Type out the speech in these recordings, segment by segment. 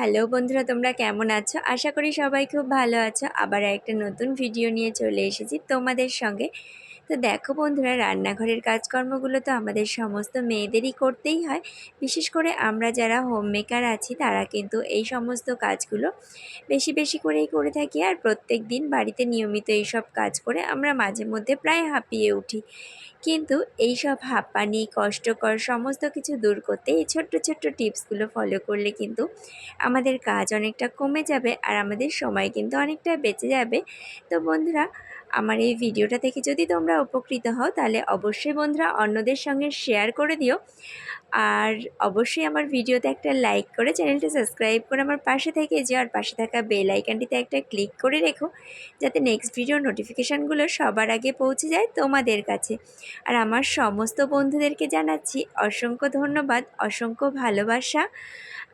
Hello বন্ধুরা, তোমরা কেমন আছো? আশা করি সবাই খুব ভালো আছো। আবার একটা নতুন ভিডিও নিয়ে চলে এসেছি তোমাদের সঙ্গে। তো দেখো বন্ধুরা, রান্নাঘরের কাজকর্মগুলো তো আমাদের সমস্ত মেয়েদেরই করতেই হয়। বিশেষ করে আমরা যারা হোম মেকার আছি, তারা কিন্তু এই সমস্ত কাজগুলো বেশি বেশি করেই করে থাকি। আর প্রত্যেক দিন বাড়িতে নিয়মিত এইসব কাজ করে আমরা মাঝে মধ্যে প্রায় হাঁপিয়ে উঠি। কিন্তু এই সব হাঁপানি, কষ্টকর সমস্ত কিছু দূর করতে এই ছোট্ট ছোট্ট টিপসগুলো ফলো করলে কিন্তু আমাদের কাজ অনেকটা কমে যাবে আর আমাদের সময় কিন্তু অনেকটা বেঁচে যাবে। তো বন্ধুরা, আমার এই ভিডিওটা থেকে যদি তোমরা উপকৃত হও, তাহলে অবশ্যই বন্ধুরা অন্যদের সঙ্গে শেয়ার করে দিও। আর অবশ্যই আমার ভিডিওতে একটা লাইক করে চ্যানেলটা সাবস্ক্রাইব করে আমার পাশে থেকে যে আর পাশে থাকা বেল আইকনটিতে একটা ক্লিক করে রেখো, যাতে নেক্সট ভিডিওর নোটিফিকেশানগুলো সবার আগে পৌঁছে যায় তোমাদের কাছে। আর আমার সমস্ত বন্ধুদেরকে জানাচ্ছি অসংখ্য ধন্যবাদ, অসংখ্য ভালোবাসা।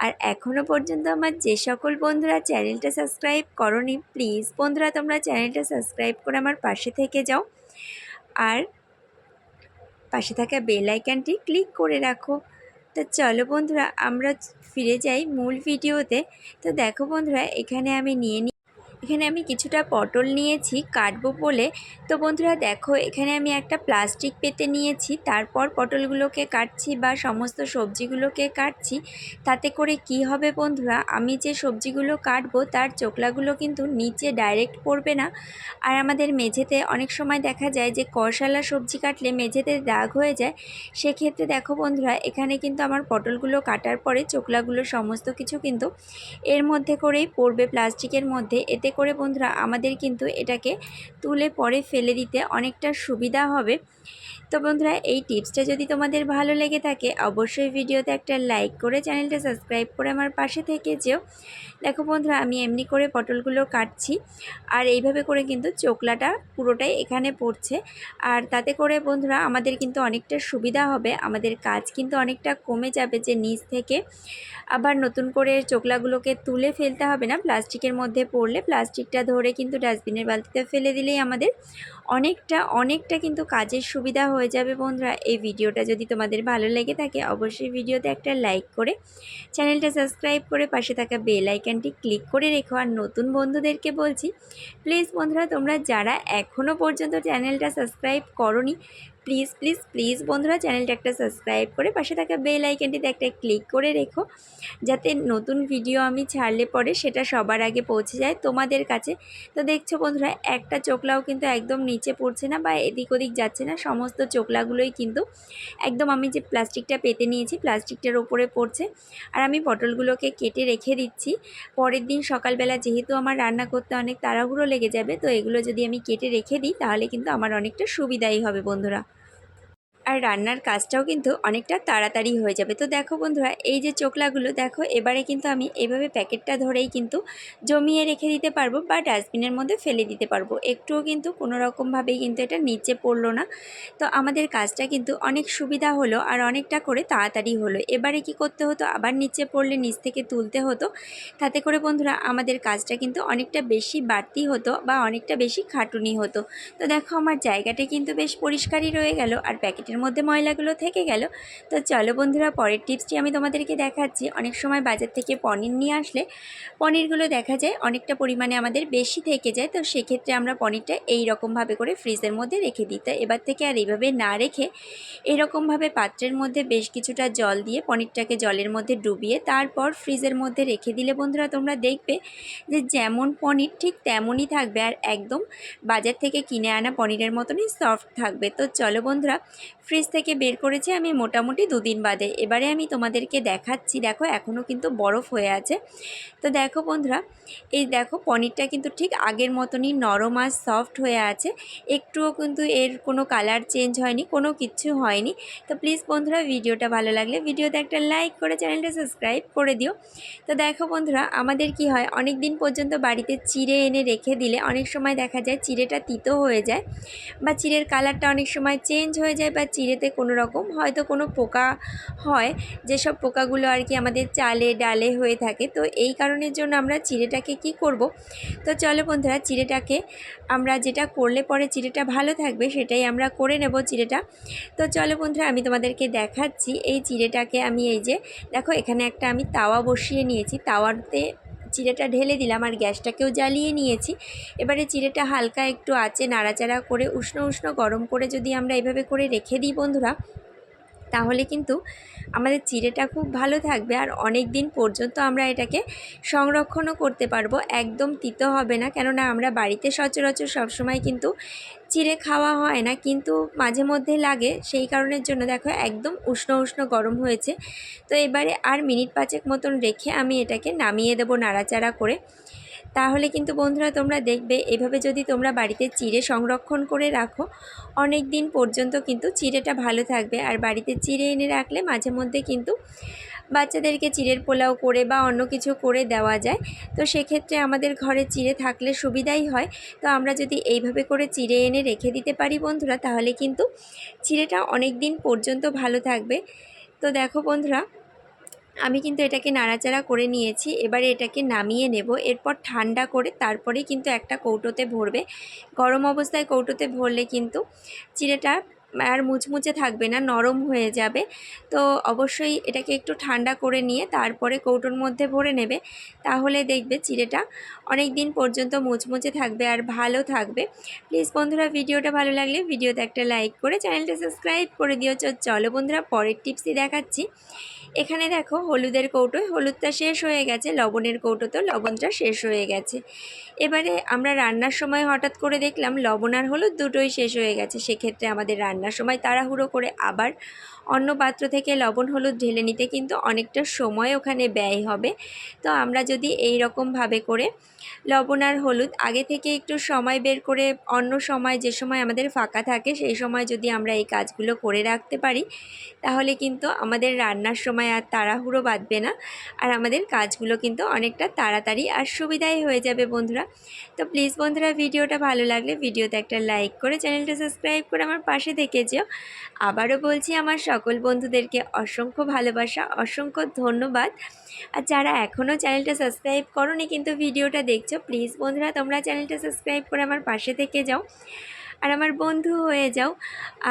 আর এখনও পর্যন্ত আমার যে সকল বন্ধুরা চ্যানেলটা সাবস্ক্রাইব করনি প্লিজ বন্ধুরা তোমরা চ্যানেলটা সাবস্ক্রাইব করে আমার পাশে থেকে যাও। আর পাশে থাকা বেল আইকনটি ক্লিক করে রাখো। তো চলো বন্ধুরা, আমরা ফিরে যাই মূল ভিডিওতে তো। দেখো বন্ধুরা, এখানে আমি নিয়ে এখানে আমি কিছুটা পটল নিয়েছি, কাটবো বলে। তো বন্ধুরা, দেখো, এখানে আমি একটা প্লাস্টিক পেতে নিয়েছি। তারপর পটলগুলোকে কাটছি বা সমস্ত সবজিগুলোকে কাটছি। তাতে করে কি হবে বন্ধুরা, আমি যে সবজিগুলো কাটবো, তার চোকলাগুলো কিন্তু নিচে ডাইরেক্ট পড়বে না। আর আমাদের মেঝেতে অনেক সময় দেখা যায় যে কষালা সবজি কাটলে মেঝেতে দাগ হয়ে যায়। সেক্ষেত্রে দেখো বন্ধুরা, এখানে কিন্তু আমার পটলগুলো কাটার পরে চোকলাগুলো সমস্ত কিছু কিন্তু এর মধ্যে করেই পড়বে প্লাস্টিকের মধ্যে। এতে করে বন্ধুরা, আমাদের কিন্তু এটাকে তুলে পরে ফেলে দিতে অনেকটা সুবিধা হবে। তো বন্ধুরা, এই টিপসটা যদি তোমাদের ভালো লেগে থাকে, অবশ্যই ভিডিওতে একটা লাইক করে চ্যানেলটা সাবস্ক্রাইব করে আমার পাশে থেকে যেও। দেখো বন্ধুরা, আমি এমনি করে পটলগুলো কাটছি আর এইভাবে করে কিন্তু চোকলাটা পুরোটাই এখানে পড়ছে। আর তাতে করে বন্ধুরা, আমাদের কিন্তু অনেকটা সুবিধা হবে, আমাদের কাজ কিন্তু অনেকটা কমে যাবে যে নিচ থেকে। আবার নতুন করে চোকলাগুলোকে তুলে ফেলতে হবে না, প্লাস্টিকের মধ্যে পড়লে প্লাস্টিকটা ধরে কিন্তু ডাস্টবিনের বালতিতে ফেলে দিলেই আমাদের অনেকটা অনেকটা কিন্তু কাজের সুবিধা হয়ে যাবে বন্ধুরা। এই ভিডিওটা যদি তোমাদের ভালো লেগে থাকে, অবশ্যই ভিডিওতে একটা লাইক করে চ্যানেলটা সাবস্ক্রাইব করে পাশে থাকা বেল আইকনটি ক্লিক করে রেখো। আর নতুন বন্ধুদেরকে বলছি প্লিজ বন্ধুরা, তোমরা যারা এখনও পর্যন্ত চ্যানেলটা সাবস্ক্রাইব করনি প্লিজ প্লিজ প্লিজ বন্ধুরা চ্যানেলটা একটা সাবস্ক্রাইব করে পাশে থাকা বেল আইকনটিতে একটা ক্লিক করে রেখো, যাতে নতুন ভিডিও আমি ছাড়লে পরে সেটা সবার আগে পৌঁছে যায় তোমাদের কাছে। তো দেখছ বন্ধুরা, একটা চোকলাও কিন্তু একদম নিচে পড়ছে না বা এদিক ওদিক যাচ্ছে না, সমস্ত চোকলাগুলোই কিন্তু একদম আমি যে প্লাস্টিকটা পেতে নিয়েছি প্লাস্টিকটার ওপরে পড়ছে। আর আমি পটলগুলোকে কেটে রেখে দিচ্ছি। পরের দিন সকালবেলা যেহেতু আমার রান্না করতে অনেক তাড়াহুড়ো লেগে যাবে, তো এগুলো যদি আমি কেটে রেখে দিই তাহলে কিন্তু আমার অনেকটা সুবিধাই হবে বন্ধুরা। আর রান্নার কাজটাও কিন্তু অনেকটা তাড়াতাড়ি হয়ে যাবে। তো দেখো বন্ধুরা, এই যে চোকলাগুলো দেখো এবারে কিন্তু আমি এভাবে প্যাকেটটা ধরেই কিন্তু জমিয়ে রেখে দিতে পারব বা ডাস্টবিনের মধ্যে ফেলে দিতে পারব। একটুও কিন্তু কোনো রকমভাবেই কিন্তু এটা নিচে পড়ল না। তো আমাদের কাজটা কিন্তু অনেক সুবিধা হলো আর অনেকটা করে তাড়াতাড়ি হলো। এবারে কি করতে হতো? আবার নিচে পড়লে, নিচ থেকে তুলতে হতো। তাতে করে বন্ধুরা, আমাদের কাজটা কিন্তু অনেকটা বেশি বাড়তি হতো বা অনেকটা বেশি খাটুনি হতো। তো দেখো আমার জায়গাটা কিন্তু বেশ পরিষ্কারই রয়ে গেল আর প্যাকেটের প্যাকেটের মধ্যে ময়লাগুলো থেকে গেল। তো চলো বন্ধুরা, পরের টিপসটি আমি তোমাদেরকে দেখাচ্ছি। অনেক সময় বাজার থেকে পনির নিয়ে আসলে পনিরগুলো দেখা যায় অনেকটা পরিমাণে আমাদের বেশি থেকে যায়। তো সেক্ষেত্রে আমরা পনিরটা এই রকমভাবে করে ফ্রিজের মধ্যে রেখে দিই। তো এবার থেকে আর এইভাবে না রেখে এরকমভাবে পাত্রের মধ্যে বেশ কিছুটা জল দিয়ে পনিরটাকে জলের মধ্যে ডুবিয়ে তারপর ফ্রিজের মধ্যে রেখে দিলে বন্ধুরা তোমরা দেখবে যে যেমন পনির ঠিক তেমনই থাকবে। আর একদম বাজার থেকে কিনে আনা পনিরের মতনই সফট থাকবে। তো চলো বন্ধুরা ফ্রিজ থেকে বের করেছি আমি মোটামুটি দুদিন বাদে। এবারে আমি তোমাদেরকে দেখাচ্ছি, দেখো এখনও কিন্তু বরফ হয়ে আছে। তো দেখো বন্ধুরা, এই দেখো পনিরটা কিন্তু ঠিক আগের মতনই নরম আর সফট হয়ে আছে। একটুও কিন্তু এর কোনো কালার চেঞ্জ হয়নি, কোনো কিচ্ছু হয়নি। তো প্লিজ বন্ধুরা, ভিডিওটা ভালো লাগলে ভিডিওতে একটা লাইক করে চ্যানেলটা সাবস্ক্রাইব করে দিও। তো দেখো বন্ধুরা, আমাদের কি হয় অনেক দিন পর্যন্ত বাড়িতে চিড়ে এনে রেখে দিলে অনেক সময় দেখা যায় চিড়েটা তিতো হয়ে যায় বা চিড়ের কালারটা অনেক সময় চেঞ্জ হয়ে যায় বা চিড়েতে কোনো রকম, হয়তো কোনো পোকা হয়, যেসব পোকাগুলো আর কি আমাদের চালে, ডালে হয়ে থাকে। তো এই কারণের জন্য আমরা চিড়েটাকে কি করব? তো চলো বন্ধুরা, চিড়েটাকে আমরা যেটা করলে পরে চিড়েটা ভালো থাকবে, সেটাই আমরা করে নেব চিড়েটা। তো চলো বন্ধুরা, আমি তোমাদেরকে দেখাচ্ছি। এই চিড়েটাকে আমি এই যে, দেখো এখানে একটা আমি তাওয়া বসিয়ে নিয়েছি। তাওয়াতে চিড়েটা ঢেলে দিলাম আর গ্যাসটাকেও জ্বালিয়ে নিয়েছি। এবারে চিড়েটা হালকা একটু আঁচে নাড়াচাড়া করে উষ্ণ উষ্ণ গরম করে যদি আমরা এভাবে করে রেখে দিই বন্ধুরা তাহলে কিন্তু আমাদের চিড়েটা খুব ভালো থাকবে আর অনেক দিন পর্যন্ত আমরা এটাকে সংরক্ষণও করতে পারব। একদম তিতো হবে না। কেননা আমরা বাড়িতে সচরাচর সবসময় কিন্তু চিড়ে খাওয়া হয় না। কিন্তু মাঝে মধ্যে লাগে। সেই কারণের জন্য দেখো একদম উষ্ণ উষ্ণ গরম হয়েছে। তো এবারে আর মিনিট পাঁচেক মতন রেখে আমি এটাকে নামিয়ে দেবো নাড়াচাড়া করে। তাহলে কিন্তু বন্ধুরা তোমরা দেখবে, এভাবে যদি তোমরা বাড়িতে চিড়ে সংরক্ষণ করে রাখো, অনেক দিন পর্যন্ত কিন্তু চিড়েটা ভালো থাকবে। আর বাড়িতে চিড়ে এনে রাখলে মাঝে মধ্যে কিন্তু বাচ্চাদেরকে চিড়ের পোলাও করে বা অন্য কিছু করে দেওয়া যায়। তো সেক্ষেত্রে আমাদের ঘরে চিড়ে থাকলে সুবিধাই হয়। তো আমরা যদি এইভাবে করে চিড়ে এনে রেখে দিতে পারি বন্ধুরা, তাহলে কিন্তু চিড়েটা অনেক দিন পর্যন্ত ভালো থাকবে। তো দেখো বন্ধুরা আমি কিন্তু এটাকে নাড়াচাড়া করে নিয়েছি, এবারে এটাকে নামিয়ে নেব। এরপর ঠান্ডা করে তারপরে কিন্তু একটা কৌটোতে ভরবে। গরম অবস্থায় কৌটোতে ভরলে কিন্তু চিড়েটা আর মুচমুচে থাকবে না, নরম হয়ে যাবে। তো অবশ্যই এটাকে একটু ঠান্ডা করে নিয়ে তারপরে কৌটোর মধ্যে ভরে নেবে। তাহলে দেখবে চিড়েটা অনেক দিন পর্যন্ত মুচমুচে থাকবে আর ভালো থাকবে। প্লিজ বন্ধুরা, ভিডিওটা ভালো লাগলে ভিডিওতে একটা লাইক করে চ্যানেলটা সাবস্ক্রাইব করে দিও। চলো বন্ধুরা, পরের টিপসই দেখাচ্ছি। এখানে দেখো হলুদের কৌটোয় হলুদটা শেষ হয়ে গেছে, লবণের কৌটোতেও লবণটা শেষ হয়ে গেছে। এবারে আমরা রান্নার সময় হঠাৎ করে দেখলাম লবণ আর হলুদ দুটোই শেষ হয়ে গেছে, সেক্ষেত্রে আমাদের রান্নার সময় তাড়াহুড়ো করে আবার অন্য পাত্র থেকে লবণ, হলুদ ঢেলে নিতে কিন্তু অনেকটা সময় ওখানে ব্যয় হবে। তো আমরা যদি এই রকমভাবে করে লবণ আর হলুদ আগে থেকে একটু সময় বের করে, অন্য সময় যে সময় আমাদের ফাঁকা থাকে সেই সময় যদি আমরা এই কাজগুলো করে রাখতে পারি, তাহলে কিন্তু আমাদের রান্নার সময় আর তাড়াহুড়ো বাঁধবে না। আর আমাদের কাজগুলো কিন্তু অনেকটা তাড়াতাড়ি আর সুবিধাই হয়ে যাবে বন্ধুরা। তো প্লিজ বন্ধুরা, ভিডিওটা ভালো লাগলে ভিডিওতে একটা লাইক করে চ্যানেলটা সাবস্ক্রাইব করে আমার পাশে থেকে যেও। আবারও বলছি, আমার সকল বন্ধুদেরকে অসংখ্য ভালোবাসা, অসংখ্য ধন্যবাদ। আর যারা এখনও চ্যানেলটা সাবস্ক্রাইব করনি কিন্তু ভিডিওটা দেখছ প্লিজ বন্ধুরা তোমরা চ্যানেলটা সাবস্ক্রাইব করে আমার পাশে থেকে যাও। আর আমার বন্ধু হয়ে যাও।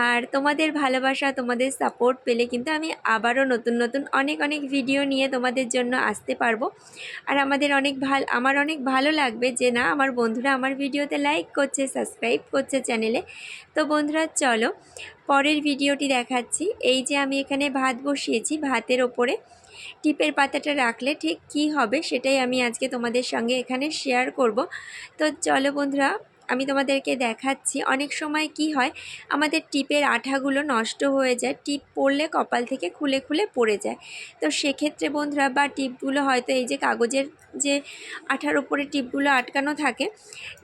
আর তোমাদের ভালোবাসা, তোমাদের সাপোর্ট পেলে কিন্তু আমি আবারও নতুন নতুন অনেক অনেক ভিডিও নিয়ে তোমাদের জন্য আসতে পারব। আর আমাদের অনেক ভালো, আমার অনেক ভালো লাগবে যে না, আমার বন্ধুরা আমার ভিডিওতে লাইক করছে সাবস্ক্রাইব করছে চ্যানেলে তো বন্ধুরা, চলো, পরের ভিডিওটি দেখাচ্ছি। এই যে আমি এখানে ভাত বসিয়েছি, ভাতের ওপরে। টিপের পাতাটা রাখলে ঠিক কি হবে সেটাই আমি আজকে তোমাদের সঙ্গে এখানে শেয়ার করব। তো চলো বন্ধুরা আমি তোমাদেরকে দেখাচ্ছি। অনেক সময় কি হয়, আমাদের টিপের আঠাগুলো নষ্ট হয়ে যায়, টিপ পড়লে কপাল থেকে খুলে খুলে পড়ে যায়। তো সেক্ষেত্রে বন্ধুরা, বা টিপগুলো হয়তো এই যে কাগজের যে আঠার ওপরে টিপগুলো আটকানো থাকে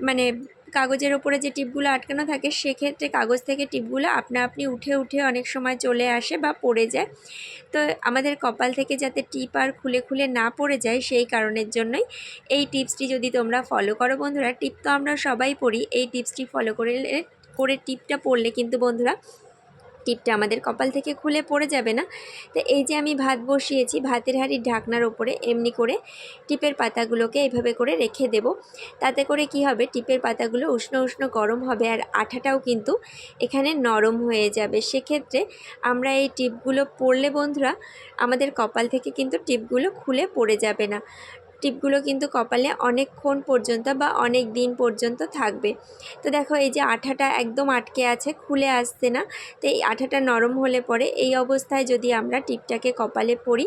মানে কাগজের ওপরে যে টিপগুলো আটকানো থাকে, সেক্ষেত্রে কাগজ থেকে টিপগুলো আপনা আপনি উঠে উঠে অনেক সময় চলে আসে বা পড়ে যায়। তো আমাদের কপাল থেকে যাতে টিপ আর খুলে খুলে না পড়ে যায়, সেই কারণের জন্যই এই টিপসটি যদি তোমরা ফলো করো বন্ধুরা, টিপ তো আমরা সবাই পড়ি, এই টিপসটি ফলো করে করে টিপটা পড়লে কিন্তু বন্ধুরা টিপটা আমাদের কপাল থেকে খুলে পড়ে যাবে না। তো এই যে আমি ভাত বসিয়েছি, ভাতের হাঁড়ির ঢাকনার ওপরে এমনি করে টিপের পাতাগুলোকে এভাবে করে রেখে দেব। তাতে করে কি হবে, টিপের পাতাগুলো উষ্ণ উষ্ণ গরম হবে আর আঠাটাও কিন্তু এখানে নরম হয়ে যাবে। সেক্ষেত্রে আমরা এই টিপগুলো পড়লে বন্ধুরা, আমাদের কপাল থেকে কিন্তু টিপগুলো খুলে পড়ে যাবে না। টিপগুলো কিন্তু কপালে অনেকক্ষণ পর্যন্ত বা অনেক দিন পর্যন্ত থাকবে। তো দেখো, এই যে আঠাটা একদম আটকে আছে, খুলে আসছে না। তো এই আঠাটা নরম হলে পরে এই অবস্থায় যদি আমরা টিপটাকে কপালে পরি,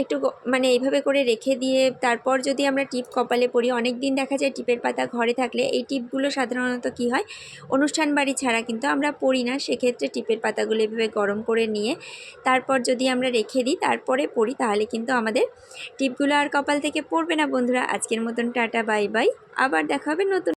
একটু মানে এইভাবে করে রেখে দিয়ে তারপর যদি আমরা টিপ কপালে পরি অনেক দিন দেখা যায় টিপের পাতা ঘরে থাকলে এই টিপগুলো সাধারণত কি হয়, অনুষ্ঠান বাড়ি ছাড়া কিন্তু আমরা পড়ি না। সেক্ষেত্রে টিপের পাতাগুলো এভাবে গরম করে নিয়ে তারপর যদি আমরা রেখে দিই, তারপরে পড়ি তাহলে কিন্তু আমাদের টিপগুলো আর কপাল থেকে পড়বে না বন্ধুরা। আজকের মতন টাটা বাই বাই। আবার দেখা হবে নতুন